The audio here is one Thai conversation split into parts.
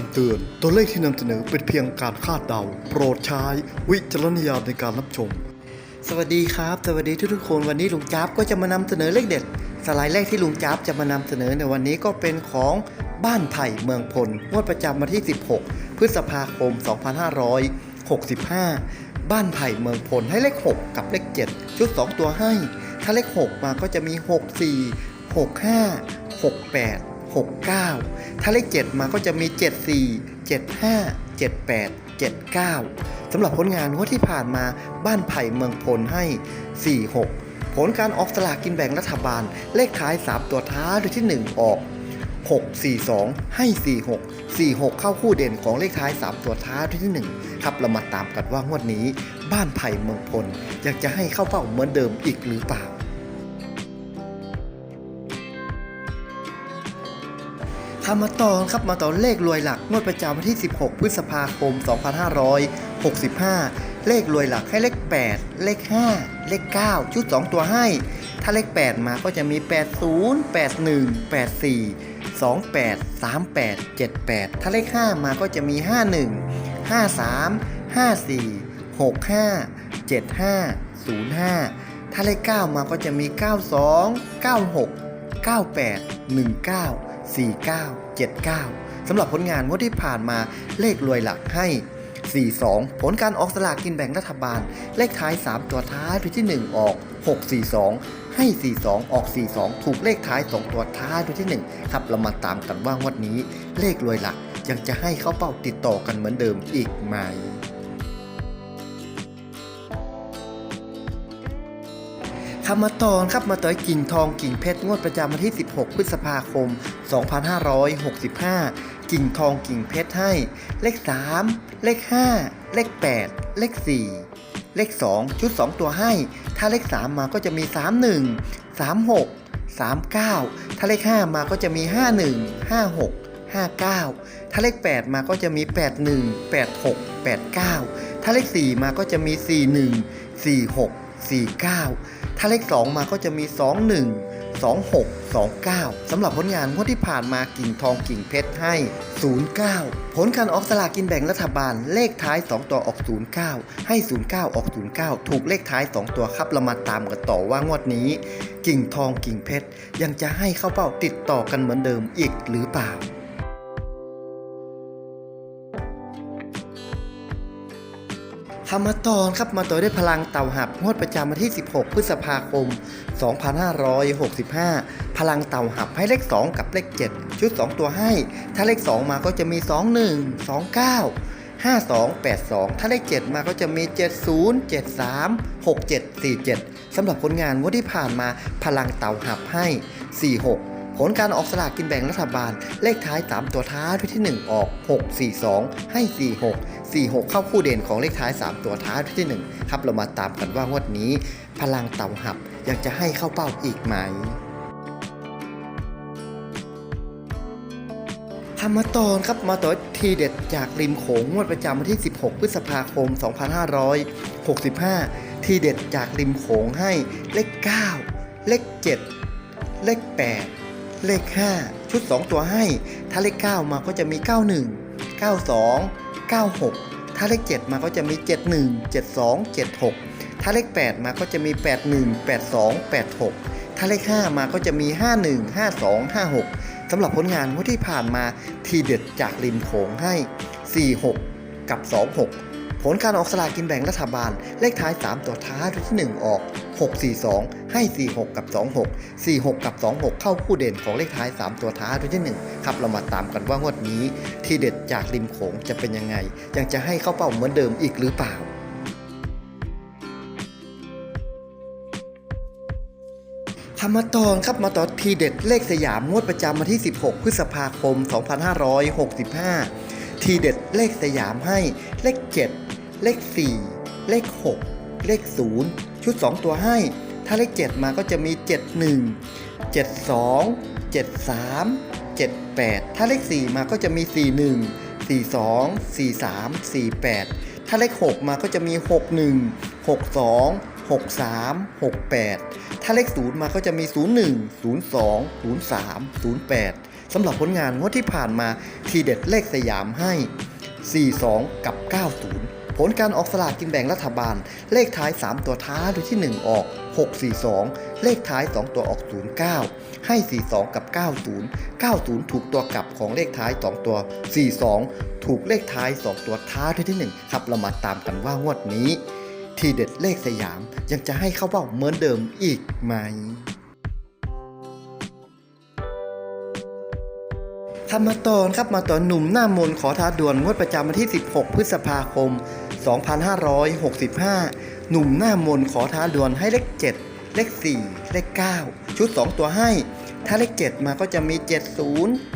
ำเตือน ตัวเลขที่นำเสนอเป็นเพียงการคาดเดา โปรดใช้วิจารณญาณในการรับชม สวัสดีครับ สวัสดีทุกๆคนวันนี้ลุงจ๊าบก็จะมานำเสนอเลขเด็ด สไลด์แรกที่ลุงจ๊าบจะมานำเสนอในวันนี้ก็เป็นของบ้านไผ่เมืองพลงวดประจำวันที่ 16 พฤษภาคม 2565 บ้านไผ่เมืองพลให้เลข 6 กับเลข 7 ชุด 2 ตัวให้ ถ้าเลข 6 มาก็จะมี 64 65 68 69 ถ้าเลข 7 มาก็จะมี 74 75 78 79สำหรับผลงานงวดที่ผ่านมาบ้านไผ่เมืองพลให้ 46 ผลการออกสลากกินแบ่งรัฐบาล เลขท้าย 3 ตัวท้ายโดยที่ 1 ออก 642 ให้ 46 46 เข้าคู่เด่นของเลขท้าย 3 ตัวท้ายด้วยที่ 1 ครับเรามาตามกันว่างวดนี้ บ้านไผ่เมืองพล อยากจะให้เข้าเป้าเหมือนเดิมอีกหรือเปล่า คำมาต่อครับมาต่อเลขรวยหลักงวดประจำวันที่ 16 พฤษภาคม 2565 เลขรวยหลักให้เลข 8 เลข 5 เลข 9 ชุด 2 ตัวให้ ถ้าเลข 8 มาก็จะมี 80 81 84 28 38 78 ถ้าเลข 5 มาก็จะมี 51 53 54 65 75 05 ถ้าเลข 9 มาก็จะมี 92 96 98 19 49 79 สำหรับผลงานงวดที่ผ่านมาเลขรวยหลักให้ 42 ผลการออกสลากกินแบ่งรัฐบาล เลขท้าย 3 ตัวท้ายตัวที่ 1 ออก 642 ให้ 42 ออก 42 ถูกเลขท้าย 2 ตัวท้ายตัวที่ 1 ครับเรามาตามกันว่างวดนี้ เลขรวยหลักยังจะให้เข้าเป้าติดต่อกันเหมือนเดิมอีกไหมคำมาตอนครับมาต่อยกิ่งทองกิ่งเพชรงวดประจำวันที่ 16 พฤษภาคม 2565 กิ่งทองกิ่งเพชรให้ เลข 3 เลข 5 เลข 8 เลข 4 เลข 2 ชุด 2 ตัวให้ ถ้าเลข 3 มาก็จะมี 31 36 39 ถ้าเลข 5 มาก็จะมี 51 56 59 ถ้าเลข 8 มาก็จะมี 81 86 89 ถ้าเลข 4 มาก็จะมี 41 46 49 ถ้าเลข 2 มาก็จะมี 21 26 29 สำหรับผลงานงวดที่ผ่านมากิ่งทองกิ่งเพชรให้ 09 ผลการออกสลากกินแบ่งรัฐบาลเลขท้าย 2 ตัวออก 09 ให้ 09 ออก 09 ถูกเลขท้าย 2 ตัวครับเรามาตามกันต่อว่างวดนี้ กิ่งทองกิ่งเพชรยังจะให้เข้าเป้าติดต่อกันเหมือนเดิมอีกหรือเปล่า คำมตอนครับมาต่อด้วยพลังเต่าหับงวดประจำวันที่ 16 พฤษภาคม 2565 พลังเต่าหับให้เลข 2 กับเลข 7 ชุด 2 ตัวให้ ถ้าเลข 2 มาก็จะมี 21 29 52 82 ถ้าเลข 7 มาก็จะมี 70 73 67 47สำหรับผลงานงวดที่ผ่านมาพลังเต่าหับให้ 46 ผลการออกสลากกินแบ่งรัฐบาล เลขท้าย 3 ตัวท้ายด้วยที่ 1 ออก 642 ให้ 46 46 เข้าคู่เด่นของเลขท้าย 3 ตัวท้ายด้วยที่ 1 ครับเรามาตามกันว่างวดนี้ พลังเต่าหับยังจะให้เข้าเป้าอีกไหมทำมาตอนครับมาต่อทีเด็ดจากริมโขงงวดประจำวันที่ 16 พฤษภาคม 2565 ทีเด็ดจากริมโขงให้เลข 9 เลข 7 เลข 8 เลข 5 ชุด 2 ตัวให้ ถ้าเลข 9 มาก็จะมี 91 92 96 ถ้าเลข 7 มาก็จะมี 71 72 76 ถ้าเลข 8 มาก็จะมี 81 82 86 ถ้าเลข 5 มาก็จะมี 51 52 56 สำหรับผลงานงวดที่ผ่านมาทีเด็ดจากริมโขงให้ 46 กับ 26 ผลการออกสลากกินแบ่งรัฐบาล เลขท้าย 3 ตัวท้ายตัวที่ 1 ออก 642 ให้ 46 กับ 26 46 กับ 26 เข้าคู่เด่นของเลขท้าย 3 ตัวท้ายตัวที่ 1 ครับเรามาตามกันว่างวดนี้ ทีเด็ดจากริมโขงจะเป็นยังไง ยังจะให้เข้าเป้าเหมือนเดิมอีกหรือเปล่าคำมาตอนครับมาต่อทีเด็ดเลขสยามงวดประจำวันที่ 16 พฤษภาคม 2565 ทีเด็ดเลขสยามให้เลข 7 เลข 4 เลข 6 เลข 0 ชุด 2 ตัวให้ ถ้าเลข 7 มาก็จะมี 71 72 73 78 ถ้าเลข 4 มาก็จะมี 41 42 43 48 ถ้าเลข 6 มาก็จะมี 61 62 63 68 ถ้าเลข 0 มาก็จะมี 01 02 03 08 สำหรับผลงานงวดที่ผ่านมาทีเด็ดเลขสยามให้ 42 กับ 90 ผลการออกสลากกินแบ่งรัฐบาล เลขท้าย 3 ตัวท้าโดยที่ 1 ออก 642 เลขท้าย 2 ตัวออก 09 ให้ 42 กับ 90 90 ถูกตัวกลับของเลขท้าย 2 ตัว 42 ถูกเลขท้าย 2 ตัวท้าโดยที่ 1 ครับเรามาตามกันว่างวดนี้ ทีเด็ดเลขสยามยังจะให้เข้าเบ้าเหมือนเดิมอีกไหมทำมาตอนครับมาตอนหนุ่มหน้ามนขอท้าด่วนงวดประจำวันที่ 16 พฤษภาคม 2565 หนุ่มหน้ามนขอท้าดวลให้เลข 7 เลข 4 เลข 9 ชุด 2 ตัวให้ ถ้าเลข 7 มาก็จะมี 70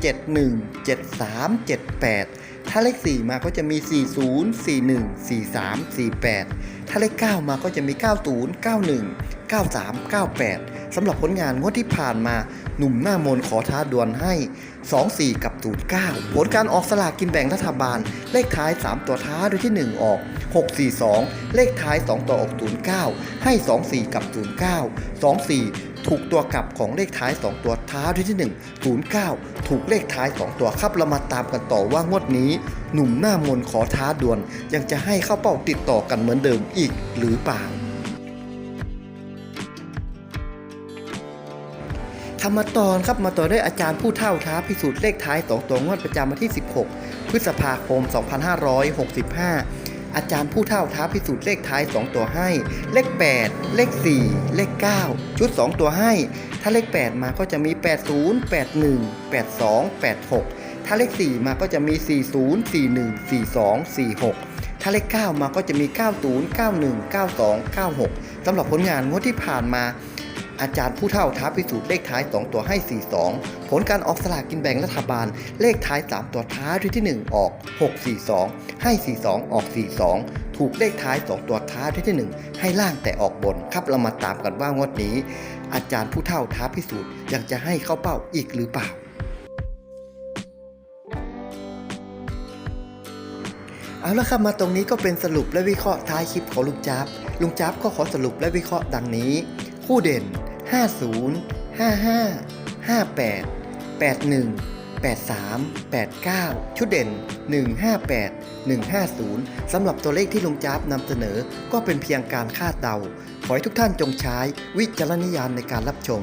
71 73 78 ถ้าเลข 4 มาก็จะมี 40 41 43 48 ถ้าเลข 9 มาก็จะมี 90 91 93 98 สำหรับผลงานงวดที่ผ่านมาหนุ่มหน้ามนขอท้าดวลให้ 24 กับ 09 ผลการออกสลากกินแบ่งรัฐบาล เลขท้าย 3 ตัวท้าโดยที่ 1 ออก 642 เลขท้าย 2 ตัวออก 09 ให้ 24 กับ 09 24 ถูกตัวกลับของเลขท้าย 2 ตัวท้าโดยที่1 09 ถูกเลขท้าย 2 ตัวครับเรามาตามกันต่อว่างวดนี้ หนุ่มหน้ามนขอท้าดวลยังจะให้เข้าเป้าติดต่อกันเหมือนเดิมอีกหรือเปล่าทำมตอนครับมาต่อด้วยอาจารย์ผู้เท่าท้าพิสูจน์เลขท้าย 2 ตัวงวดประจำวันที่ 16 พฤษภาคม 2565 อาจารย์ผู้เท่าท้าพิสูจน์เลขท้าย 2 ตัวให้ เลข 8 เลข 4 เลข 9 ชุด 2 ตัวให้ ถ้าเลข 8 มาก็จะมี 80 81 82 86 ถ้าเลข 4 มาก็จะมี 40 41 42 46 ถ้าเลข 9 มาก็จะมี 90 91 92 96สำหรับผลงานงวดที่ผ่านมา อาจารย์ผู้เท่าท้าพิสูจน์เลขท้าย 2 ตัวให้ 42 ผลการออกสลากกินแบ่งรัฐบาล เลขท้าย 3 ตัวท้าด้วยที่ 1 ออก 642 ให้ 42 ออก 42 ถูกเลขท้าย 2 ตัวท้าด้วยที่ 1 ให้ล่างแต่ออกบนครับเรามาตามกันว่างวดนี้ อาจารย์ผู้เท่าท้าพิสูจน์ยังจะให้เข้าเป้าอีกหรือเปล่าเอาละครับมาตรงนี้ก็เป็นสรุปและวิเคราะห์ท้ายคลิปของลุงจับลุงจับก็ขอสรุปและวิเคราะห์ดังนี้ คู่เด่น 50 55 58 81 83 89 ชุดเด่น 158 150 สำหรับตัวเลขที่ลุงจับนำเสนอก็เป็นเพียงการคาดเดา ขอให้ทุกท่านจงใช้วิจารณญาณในการรับชม